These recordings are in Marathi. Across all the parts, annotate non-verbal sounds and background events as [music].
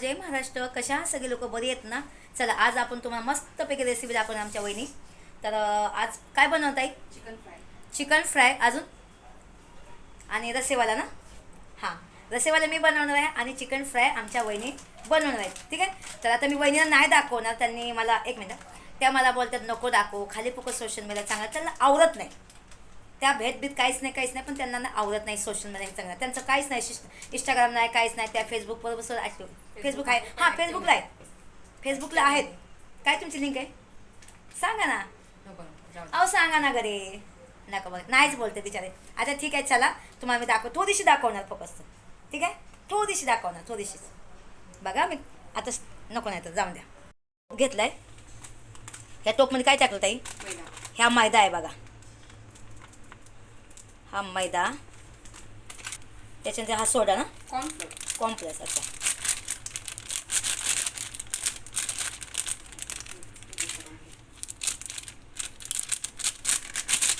जय महाराष्ट्र. कशा सगळे लोक? बरी आहेत ना? चला आज आपण तुम्हाला मस्तपैकी रेसिपी दाखवणार आमच्या वहिनी. तर आज काय बनवत आहे चिकन फ्राय चिकन फ्राय अजून? आणि रसेवाला ना? हां. रसेवाला मी बनवणार आहे आणि चिकन फ्राय आमच्या वहिनी बनवणार आहेत. ठीक आहे? तर आता मी वहिनीला नाही दाखवणार. त्यांनी मला एक मिनटं. त्या मला बोलतात नको दाखव. खाली फक्त सोशल मीडिया चांगलं त्यांना आवडत नाही. त्या भेदभीत काहीच नाही काहीच नाही पण त्यांना ना आवडत नाही सोशल मीडिया चांगलं त्यांचं काहीच नाही इंस्टाग्राम नाही काहीच नाही त्या फेसबुकवर बसून ॲक्टिव्ह फेसबुक आहे. हां फेसबुकला आहे. फेसबुकला आहेत. काय तुमची लिंक आहे? सांगा ना. अहो सांगा ना घरी नका बघ नाहीच बोलते बिचारे. आता ठीक आहे चला. तुम्हाला मी दाखव थोडीशी दाखवणार फक्त. ठीक आहे? थोडीशी दाखवणार थोडीशीच बघा मी. आता नको नाही तर जाऊन द्या. घेतलाय? ह्या टोपमध्ये काय टाकलं ताई? ह्या मैदा आहे बघा. हा मैदा त्याच्यानंतर हा सोडा ना? कॉर्नफ्लोअर कॉम्प्लेक्स अच्छा.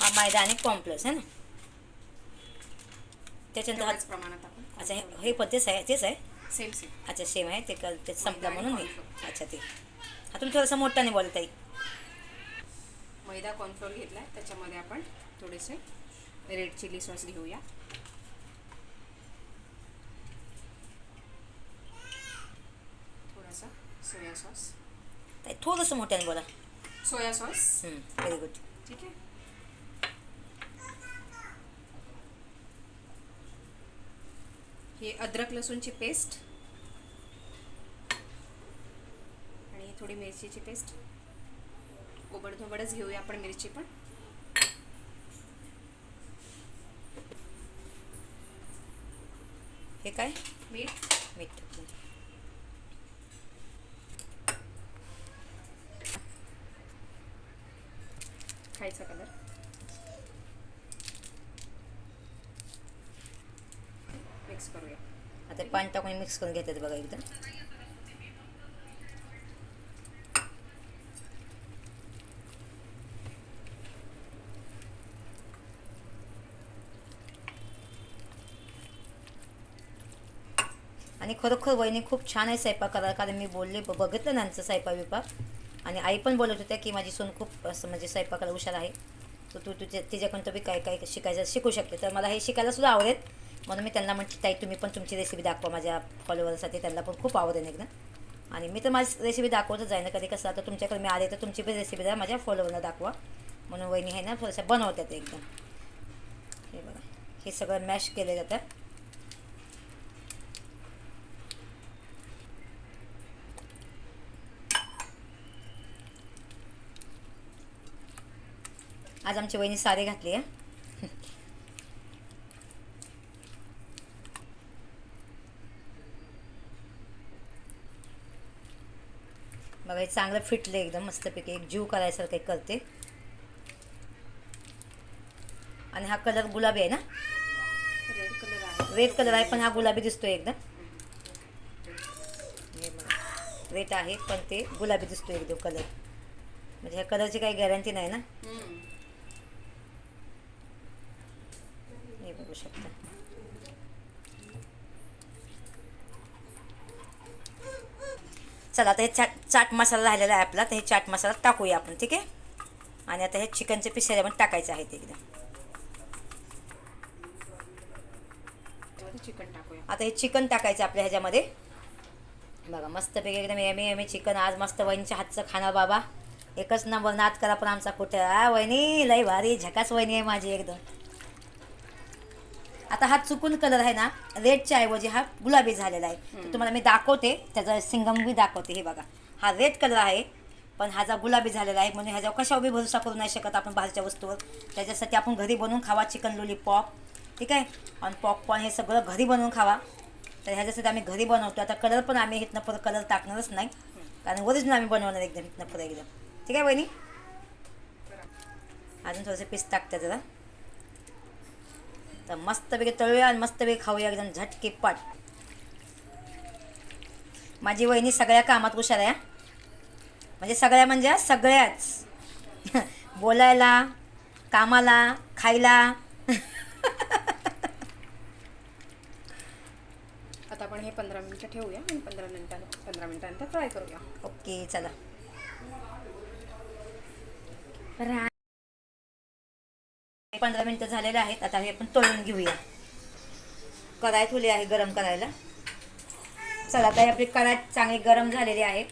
हा मैदा आणि कॉम्प्लेक्स आहे ना? त्याच्यानंतर हा प्रमाणात आपण अच्छा हे पण तेच आहे तेच आहे? सेम सेम अच्छा सेम आहे ते ते संपलं म्हणून मी. अच्छा ते. हा तुम्ही थोडंसं मोठ्याने बोलत ताई मैदा कॉर्नफ्लोअर घेतलाय त्याच्यामध्ये आपण थोडेसे रेड चिली सॉस घेऊया. थोडासा सोया सॉस. थोडंसं मोठ्याने बोला. Soya sauce. व्हेरी गुड ठीक आहे. हे अद्रक लसूणची पेस्ट. आणि थोडी मिरचीची पेस्ट. ओबडधोबडच घेऊया आपण मिरची पण. हे काय? मीठ. मीठ. खायचा कलर मिक्स करूया. आता पाणी टाकून मिक्स करून घेतात बघा एकदम. आणि खरोखर वहिनी खूप छान आहे स्वयंपाक करायला. कारण मी बोलले ब- बघितलं ना त्यांचं स्वयंपाक विपाक आणि आई पण बोलत होत्या की माझी सून खूप असं म्हणजे स्वयंपाकाला हुशार आहे. तर तू तुझ्या तिच्याकडून तुम्ही काय काय शिकायचं शिकू शकते. तर मला हे शिकायला सुद्धा आवडेल. म्हणून मी त्यांना म्हणते ताई तुम्ही पण तुमची रेसिपी दाखवा माझ्या फॉलोअरसाठी त्यांना पण खूप आवडेल एकदम आणि मी तर माझी रेसिपी दाखवतच जाईन कधी कसं आता तुमच्याकडे मी आले तर तुमची पण रेसिपी द्या माझ्या फॉलोअरला दाखवा. म्हणून वहिनी आहे ना थोडंसं बनवतात एकदम. हे बघा. हे सगळं मॅश केलं जातं. आज आमची वहिनी साडी घातली आहे बघा हे चांगलं फिटलं एकदम मस्तपैकी. एक जीव करायसारखं करते. आणि हा कलर गुलाबी आहे ना? रेड कलर आहे. रेड कलर आहे पण हा गुलाबी दिसतोय एकदम. रेड आहे पण ते गुलाबी दिसतोय एकदम कलर म्हणजे ह्या कलरची काही गॅरंटी नाही ना हम्म. हे बघू शकता. चला आता हे चाट चाट मसाला राहिलेला आहे आपला. तर हे चाट मसाला टाकूया आपण ठीक आहे? आणि आता हे चिकनचे पिसेले पण टाकायचे आहेत एकदम चिकन टाकूया. आता हे चिकन टाकायचं आपल्या ह्याच्यामध्ये. बघा मस्तपैकी एकदम एमी एमी चिकन. आज मस्त वहिनीच्या हातचं खाणार बाबा. एकच नंबर नाद करा पण आमचा कुठं. आ वहिनी लय भारी झकास वहिनी आहे माझी एकदम. आता हा चुकून कलर आहे ना रेडच्या ऐवजी हा गुलाबी झालेला आहे. तर तुम्हाला मी दाखवते त्याचा सिंगम बी दाखवते हे बघा. हा रेड कलर आहे पण हा जा गुलाबी झालेला आहे म्हणून ह्याच्यावर कशावर बी भरोसा करू नाही शकत आपण बाहेरच्या वस्तूवर. त्याच्यासाठी आपण घरी बनवून खावा चिकन लॉलीपॉप ठीक आहे? आणि पॉपकॉर्न हे सगळं घरी बनवून खावा. तर ह्याच्यासाठी आम्ही घरी बनवतो. आता कलर पण आम्ही इथनं पुढं कलर टाकणारच नाही. कारण ओरिजिनल आम्ही बनवणार एकदम इथनं पुढं एकदम. ठीक आहे बहिणी अजून थोडेसे पीस टाकते जरा. तर मस्तपैकी तळूया आणि मस्तपैकी खाऊया एकदम झटके पाट माझी वहिनी सगळ्या कामात हुशार आहे. म्हणजे सगळ्या म्हणजे सगळ्याच. [laughs] बोलायला कामाला खायला. [laughs] आता आपण हे पंधरा मिनटं ठेवूया आणि पंधरा मिनिटानं पंधरा मिनिटानंतर फ्राय करूया. ओके चला. पंधरा मिनटं झालेले आहेत आता हे आपण तळून घेऊया. कढाई ठेवली आहे गरम करायला. चला आता हे आपली कढाई चांगली गरम झालेली आहे.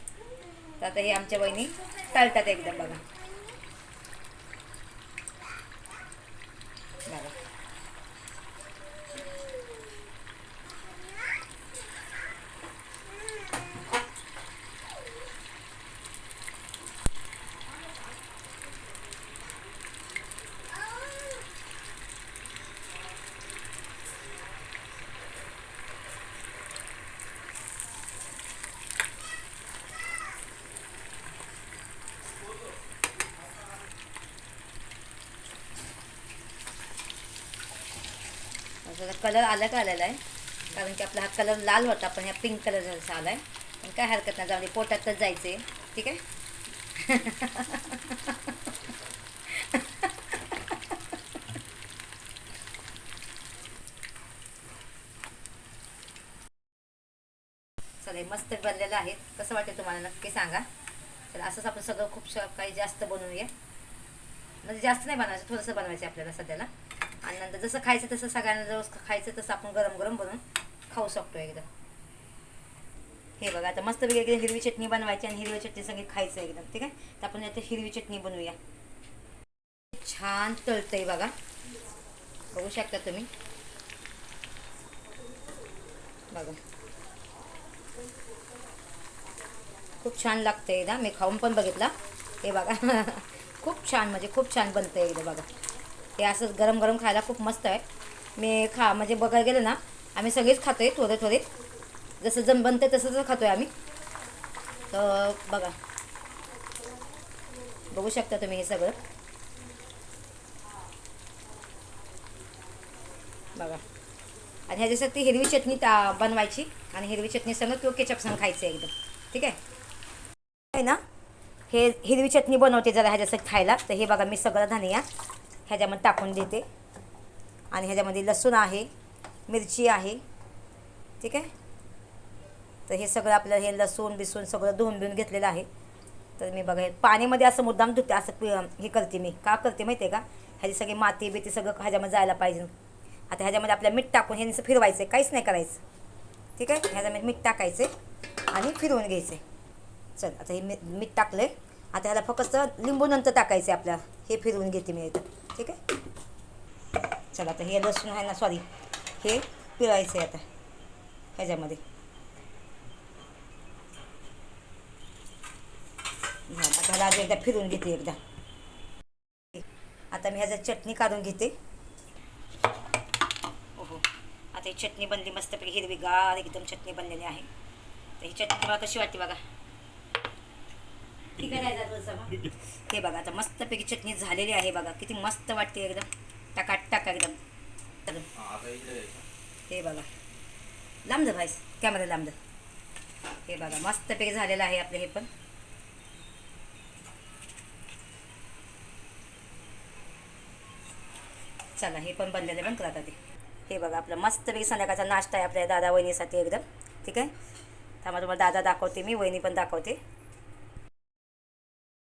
तर आता हे आमच्या बहिणी तळतात एकदम बघा. त्याचा कलर आला का आलेला आहे. कारण की आपला हा कलर लाल होता पण ह्या पिंक कलर जसा आला आहे पण काय हरकत नाही जाऊ दे पोटातच जायचं आहे ठीक आहे? चला मस्त बनलेलं आहे. कसं वाटेल तुम्हाला नक्की सांगा. तर असंच आपण सगळं खूप काही जास्त बनवूया. म्हणजे जास्त नाही बनवायचं थोडंसं बनवायचं आपल्याला सध्याला. आणि नंतर जसं खायचं तसं सगळ्यांना जवळ खायचं तसं आपण गरम गरम बनवून खाऊ शकतो एकदम हे बघा आता मस्त वेगळी हिरवी चटणी बनवायची आणि हिरवी चटणी सगळी खायचं एकदम ठीक आहे? तर आपण आता हिरवी चटणी बनवूया. छान तळतंय बघा. बघू शकता तुम्ही. बघा. खूप छान लागतं एकदा. मी खाऊन पण बघितला. हे बघा. [laughs] खूप छान म्हणजे खूप छान बनतं एकदा बघा. हे असंच गरम गरम खायला खूप मस्त आहे. मी खा म्हणजे बघायला गेलं ना आम्ही सगळेच खातो आहे थोडे थोडे. जसं जम बनतं तसंच खातोय आम्ही. तर बघा. बघू शकता तुम्ही हे सगळं. बघा. आणि ह्याच्यासाठी हिरवी चटणी ता बनवायची. आणि हिरवी चटणी संग किंवा केचप खायचं एकदम. ठीक आहे? आहे ना हे हिरवी चटणी बनवते जरा ह्याच्यासाठी खायला. तर हे बघा मी सगळं धनिया ह्याच्यामध्ये टाकून देते. आणि ह्याच्यामध्ये लसूण आहे मिरची आहे ठीक आहे? तर हे सगळं आपलं हे लसूण बिसून सगळं धुवून बिवून घेतलेलं आहे. तर मी बघा पाण्यामध्ये पाणीमध्ये असं मुद्दाम धुते असं पि- हे करते मी. का करते माहिती आहे का? ह्याची सगळी माती बिती सगळं ह्याच्यामध्ये जायला पाहिजे. आता ह्याच्यामध्ये आपल्या मीठ टाकून हे फिरवायचं आहे काहीच नाही करायचं. ठीक आहे? ह्याच्यामध्ये मीठ टाकायचे आणि फिरवून घ्यायचे. चल आता हे मी मीठ आहे आता ह्याला फक्त लिंबू नंतर टाकायचे आपल्या. हे फिरवून घेते मी इथं. ठीक आहे? चला आता हे लसूण आहे ना सॉरी हे पिळायचं आहे आता ह्याच्यामध्ये. आता ह्याला एकदा फिरून घेते एकदा. आता मी ह्याचा चटणी काढून घेते. ओहो आता ही चटणी बनली मस्तपैकी. हिरवीगार एकदम चटणी बनलेली आहे. तर ही चटणी तुम्हाला कशी वाटते बघा? ठीक आहे? हे बघा आता मस्तपैकी चटणी झालेली आहे बघा. किती मस्त वाटते एकदम. टाका टाका एकदम. हे बघा. लांब जा भाईस कॅमेरा लांब हे बघा मस्तपैकी झालेलं आहे आपलं हे पण. चला हे पण बनलेलं पण करा ते. हे बघा आपलं मस्तपैकी संध्याकाळचा नाश्ता आहे आपल्या दादा वहिनीसाठी एकदम. ठीक आहे? त्यामुळे तुम्हाला दादा दाखवते मी वहिनी पण दाखवते.